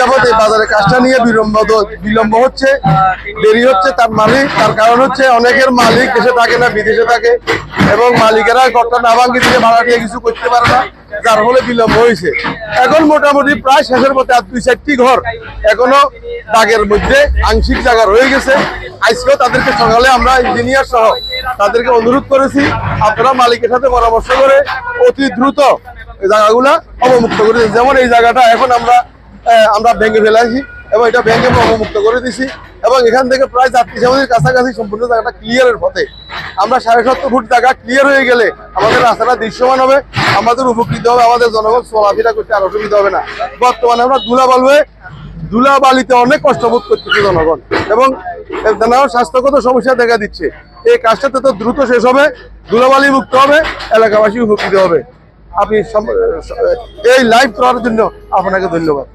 যাবত এই বাজারে কাজটা নিয়ে বিলম্ব বিলম্ব হচ্ছে, দেরি হচ্ছে তার মালিক, তার কারণ হচ্ছে অনেকের মালিক দেশে থাকে না, বিদেশে থাকে এবং মালিকেরা ঘরটা না ভাঙ্গি দিয়ে ভাড়া দিয়ে কিছু করতে পারে না, যার ফলে বিলম্ব হয়েছে। এখন মোটামুটি প্রায় শেষের মধ্যে আর দুই চারটি ঘর এখনও দাগের মধ্যে আংশিক জায়গা রয়ে গেছে। আজকেও তাদেরকে সকালে আমরা ইঞ্জিনিয়ার সহ তাদেরকে অনুরোধ করেছি, আপনারা মালিকের সাথে পরামর্শ করে অতি দ্রুত জায়গাগুলা অবমুক্ত করে যেমন এই জায়গাটা এখন আমরা আমরা ভেঙে ফেলেছি এবং এটা ভেঙে অবমুক্ত করে দিছি এবং এখান থেকে প্রায় যাত্রী সমাধির কাছাকাছি সম্পূর্ণ জায়গাটা ক্লিয়ারের পথে। আমরা সাড়ে সত্তর ফুট জায়গা ক্লিয়ার হয়ে গেলে আমাদের রাস্তাটা দৃশ্যমান হবে, আমাদের উপকৃত হবে, আমাদের জনগণ চলাফেরা করতে আর অসুবিধা হবে না। বর্তমানে আমরা দুলা বালুয়ে ধুলা বালিতে অনেক কষ্ট বোধ করতেছে জনগণ এবং নানান স্বাস্থ্যগত সমস্যা দেখা দিচ্ছে। এই কাজটাতে তো দ্রুত শেষ হবে, ধুলাবালি মুক্ত হবে, এলাকাবাসী উপকৃত হবে। আপনি এই লাইভ করার জন্য আপনাকে ধন্যবাদ।